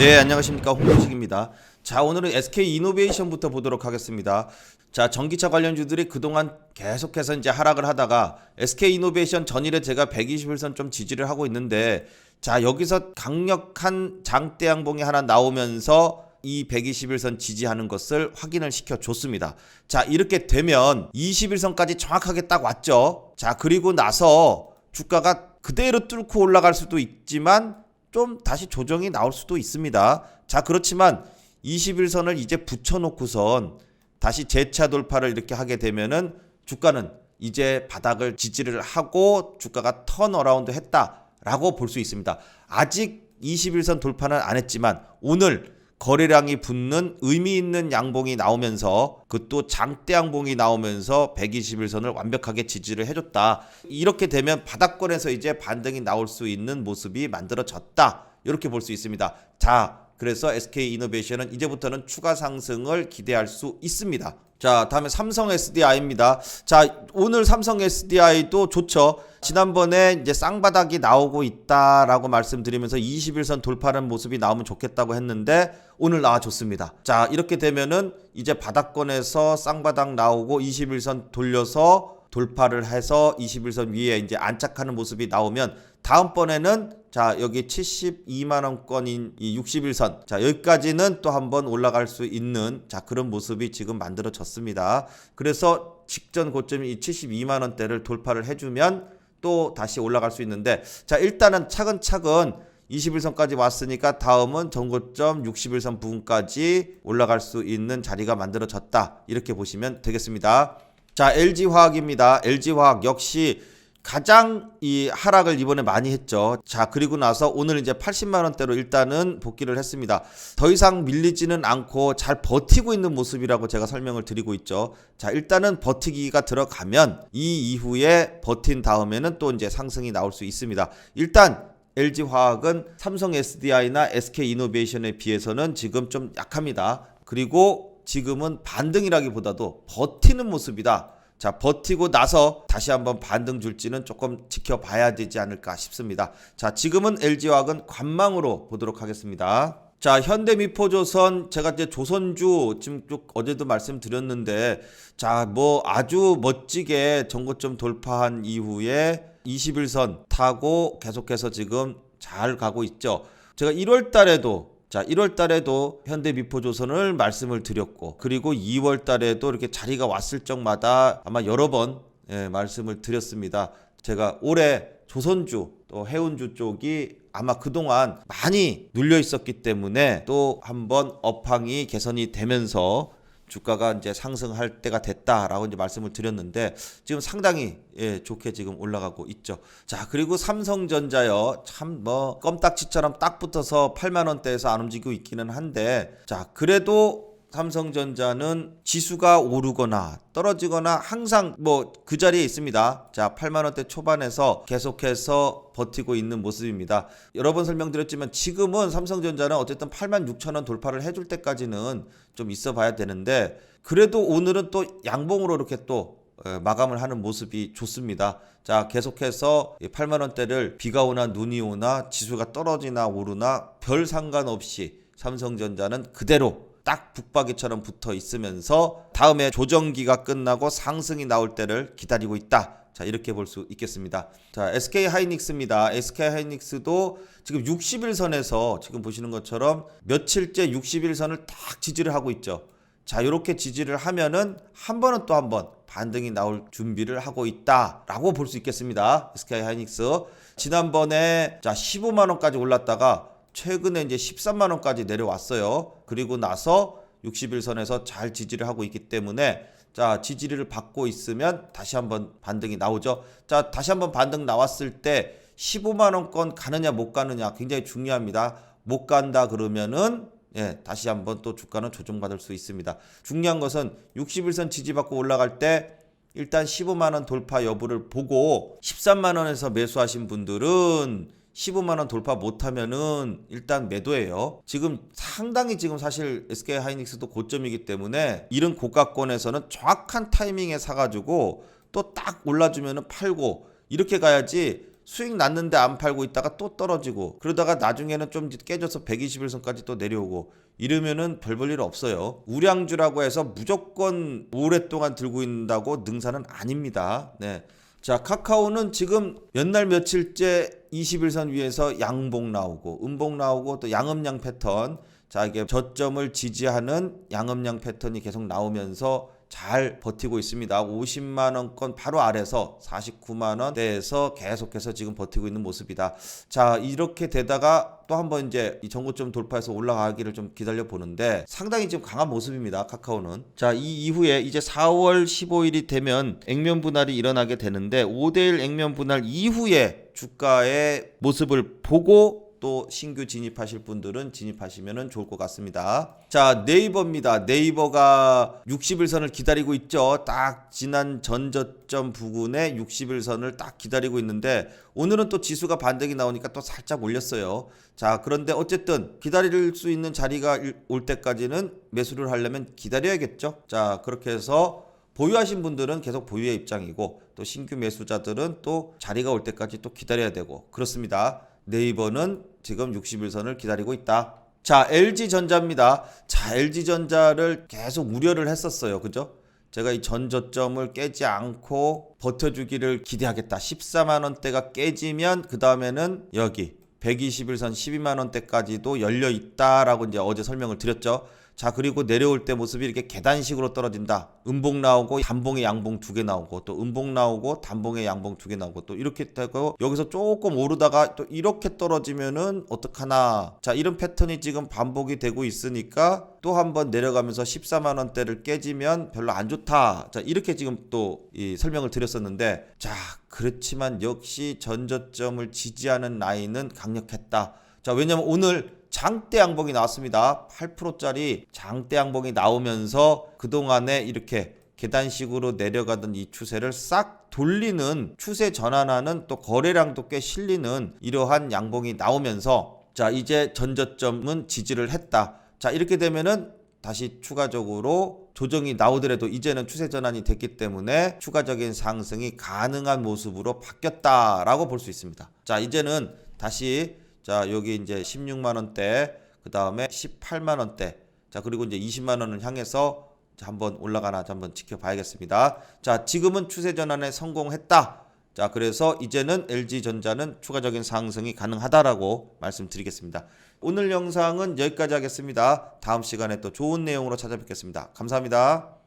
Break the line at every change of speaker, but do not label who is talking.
네, 안녕하십니까. 홍무식입니다. 자, 오늘은 SK 이노베이션부터 보도록 하겠습니다. 자, 전기차 관련주들이 그동안 계속해서 이제 하락을 하다가 SK 이노베이션 전일에 제가 121선 좀 지지를 하고 있는데 자, 여기서 강력한 장대 양봉이 하나 나오면서 이 121선 지지하는 것을 확인을 시켜 줬습니다. 자, 이렇게 되면 21선까지 정확하게 딱 왔죠. 자, 그리고 나서 주가가 그대로 뚫고 올라갈 수도 있지만 좀 다시 조정이 나올 수도 있습니다. 자, 그렇지만 21선을 이제 붙여놓고선 다시 재차 돌파를 이렇게 하게 되면은 주가는 이제 바닥을 지지를 하고 주가가 턴 어라운드 했다라고 볼 수 있습니다. 아직 21선 돌파는 안 했지만 오늘 거래량이 붙는 의미 있는 양봉이 나오면서 그 또 장대 양봉이 나오면서 121선을 완벽하게 지지를 해줬다. 이렇게 되면 바닥권에서 이제 반등이 나올 수 있는 모습이 만들어졌다. 이렇게 볼 수 있습니다. 자, 그래서 SK 이노베이션은 이제부터는 추가 상승을 기대할 수 있습니다. 자, 다음에 삼성 SDI입니다. 자, 오늘 삼성 SDI도 좋죠. 지난번에 이제 쌍바닥이 나오고 있다라고 말씀드리면서 21선 돌파하는 모습이 나오면 좋겠다고 했는데 오늘 나와줬습니다. 자, 이렇게 되면은 이제 바닥권에서 쌍바닥 나오고 21선 돌려서 돌파를 해서 21선 위에 이제 안착하는 모습이 나오면 다음번에는 자 여기 72만 원권인 이 61선 자 여기까지는 또 한번 올라갈 수 있는 자 그런 모습이 지금 만들어졌습니다. 그래서 직전 고점이 이 72만 원대를 돌파를 해주면 또 다시 올라갈 수 있는데 자 일단은 차근차근 21선까지 왔으니까 다음은 전고점 61선 부분까지 올라갈 수 있는 자리가 만들어졌다 이렇게 보시면 되겠습니다. 자 LG화학입니다. LG화학 역시 가장 이 하락을 이번에 많이 했죠. 자, 그리고 나서 오늘 이제 80만 원대로 일단은 복귀를 했습니다. 더 이상 밀리지는 않고 잘 버티고 있는 모습이라고 제가 설명을 드리고 있죠. 자, 일단은 버티기가 들어가면 이 이후에 버틴 다음에는 또 이제 상승이 나올 수 있습니다. 일단 LG 화학은 삼성 SDI나 SK 이노베이션에 비해서는 지금 좀 약합니다. 그리고 지금은 반등이라기보다도 버티는 모습이다. 자, 버티고 나서 다시 한번 반등 줄지는 조금 지켜봐야 되지 않을까 싶습니다. 자, 지금은 LG화학은 관망으로 보도록 하겠습니다. 자, 현대미포조선 제가 이제 조선주 지금 쭉 어제도 말씀드렸는데 자, 뭐 아주 멋지게 전고점 돌파한 이후에 21선 타고 계속해서 지금 잘 가고 있죠. 제가 1월 달에도 자, 1월 달에도 현대미포조선을 말씀을 드렸고 그리고 2월 달에도 이렇게 자리가 왔을 적마다 아마 여러 번 예, 말씀을 드렸습니다. 제가 올해 조선주 또 해운주 쪽이 아마 그동안 많이 눌려 있었기 때문에 또 한번 업황이 개선이 되면서 주가가 이제 상승할 때가 됐다라고 이제 말씀을 드렸는데 지금 상당히 예, 좋게 지금 올라가고 있죠. 자, 그리고 삼성전자요. 참 뭐 껌딱지처럼 딱 붙어서 8만 원대에서 안 움직이고 있기는 한데 자, 그래도 삼성전자는 지수가 오르거나 떨어지거나 항상 뭐 그 자리에 있습니다. 자, 8만 원대 초반에서 계속해서 버티고 있는 모습입니다. 여러 번 설명드렸지만 지금은 삼성전자는 어쨌든 8만 6천 원 돌파를 해줄 때까지는 좀 있어 봐야 되는데 그래도 오늘은 또 양봉으로 이렇게 또 어, 마감을 하는 모습이 좋습니다. 자, 계속해서 8만 원대를 비가 오나 눈이 오나 지수가 떨어지나 오르나 별 상관없이 삼성전자는 그대로 딱 북박이처럼 붙어 있으면서 다음에 조정기가 끝나고 상승이 나올 때를 기다리고 있다. 자, 이렇게 볼 수 있겠습니다. 자, SK 하이닉스입니다. SK 하이닉스도 지금 61선에서 지금 보시는 것처럼 며칠째 61선을 딱 지지를 하고 있죠. 자, 이렇게 지지를 하면은 한 번은 또 한 번 반등이 나올 준비를 하고 있다라고 볼 수 있겠습니다. SK 하이닉스. 지난번에 자, 15만 원까지 올랐다가 최근에 이제 13만 원까지 내려왔어요. 그리고 나서 61선에서 잘 지지를 하고 있기 때문에 자, 지지를 받고 있으면 다시 한번 반등이 나오죠. 자, 다시 한번 반등 나왔을 때 15만 원권 가느냐 못 가느냐 굉장히 중요합니다. 못 간다 그러면은 예, 다시 한번 또 주가는 조정받을 수 있습니다. 중요한 것은 61선 지지받고 올라갈 때 일단 15만 원 돌파 여부를 보고 13만 원에서 매수하신 분들은 15만 원 돌파 못하면은 일단 매도예요. 지금 상당히 지금 사실 SK 하이닉스도 고점이기 때문에 이런 고가권에서는 정확한 타이밍에 사가지고 또 딱 올라주면은 팔고 이렇게 가야지 수익 났는데 안 팔고 있다가 또 떨어지고 그러다가 나중에는 좀 깨져서 121선까지 또 내려오고 이러면은 별 볼 일 없어요. 우량주라고 해서 무조건 오랫동안 들고 있다고 능사는 아닙니다. 네. 자, 카카오는 지금 몇 날 며칠째 21선 위에서 양봉 나오고 음봉 나오고 또 양음양 패턴. 자, 이게 저점을 지지하는 양음양 패턴이 계속 나오면서 잘 버티고 있습니다. 50만 원권 바로 아래서 49만 원대에서 계속해서 지금 버티고 있는 모습이다. 자, 이렇게 되다가 또 한번 이제 이 전고점 돌파해서 올라가기를 좀 기다려 보는데 상당히 지금 강한 모습입니다. 카카오는. 자, 이 이후에 이제 4월 15일이 되면 액면 분할이 일어나게 되는데 5대1 액면 분할 이후에 주가의 모습을 보고 또 신규 진입하실 분들은 진입하시면 좋을 것 같습니다. 자, 네이버입니다. 네이버가 60일선을 기다리고 있죠. 딱 지난 전저점 부근에 60일선을 딱 기다리고 있는데 오늘은 또 지수가 반등이 나오니까 또 살짝 올렸어요. 자, 그런데 어쨌든 기다릴 수 있는 자리가 일- 올 때까지는 매수를 하려면 기다려야겠죠. 자, 그렇게 해서 보유하신 분들은 계속 보유의 입장이고 또 신규 매수자들은 또 자리가 올 때까지 또 기다려야 되고 그렇습니다. 네이버는 지금 60일선을 기다리고 있다. 자, LG전자입니다. 자, LG전자를 계속 우려를 했었어요. 그죠? 제가 이 전저점을 깨지 않고 버텨주기를 기대하겠다. 14만 원대가 깨지면 그 다음에는 여기 121선 12만 원대까지도 열려 있다라고 이제 어제 설명을 드렸죠. 자 그리고 내려올 때 모습이 이렇게 계단식으로 떨어진다. 음봉 나오고 단봉의 양봉 두 개 나오고 또 음봉 나오고 단봉의 양봉 두 개 나오고 또 이렇게 되고 여기서 조금 오르다가 또 이렇게 떨어지면은 어떡하나. 자 이런 패턴이 지금 반복이 되고 있으니까 또 한번 내려가면서 14만 원대를 깨지면 별로 안 좋다. 자 이렇게 지금 또이 설명을 드렸었는데 자 그렇지만 역시 전저점을 지지하는 라인은 강력했다. 자 왜냐면 오늘 장대 양봉이 나왔습니다. 8%짜리 장대 양봉이 나오면서 그동안에 이렇게 계단식으로 내려가던 이 추세를 싹 돌리는 추세 전환하는 또 거래량도 꽤 실리는 이러한 양봉이 나오면서 자 이제 전저점은 지지를 했다. 자 이렇게 되면은 다시 추가적으로 조정이 나오더라도 이제는 추세 전환이 됐기 때문에 추가적인 상승이 가능한 모습으로 바뀌었다라고 볼 수 있습니다. 자 이제는 다시 자 여기 이제 16만 원대 그 다음에 18만 원대 자 그리고 이제 20만 원을 향해서 자, 한번 올라가나 한번 지켜봐야겠습니다. 자 지금은 추세 전환에 성공했다. 자 그래서 이제는 LG 전자는 추가적인 상승이 가능하다라고 말씀드리겠습니다. 오늘 영상은 여기까지 하겠습니다. 다음 시간에 또 좋은 내용으로 찾아뵙겠습니다. 감사합니다.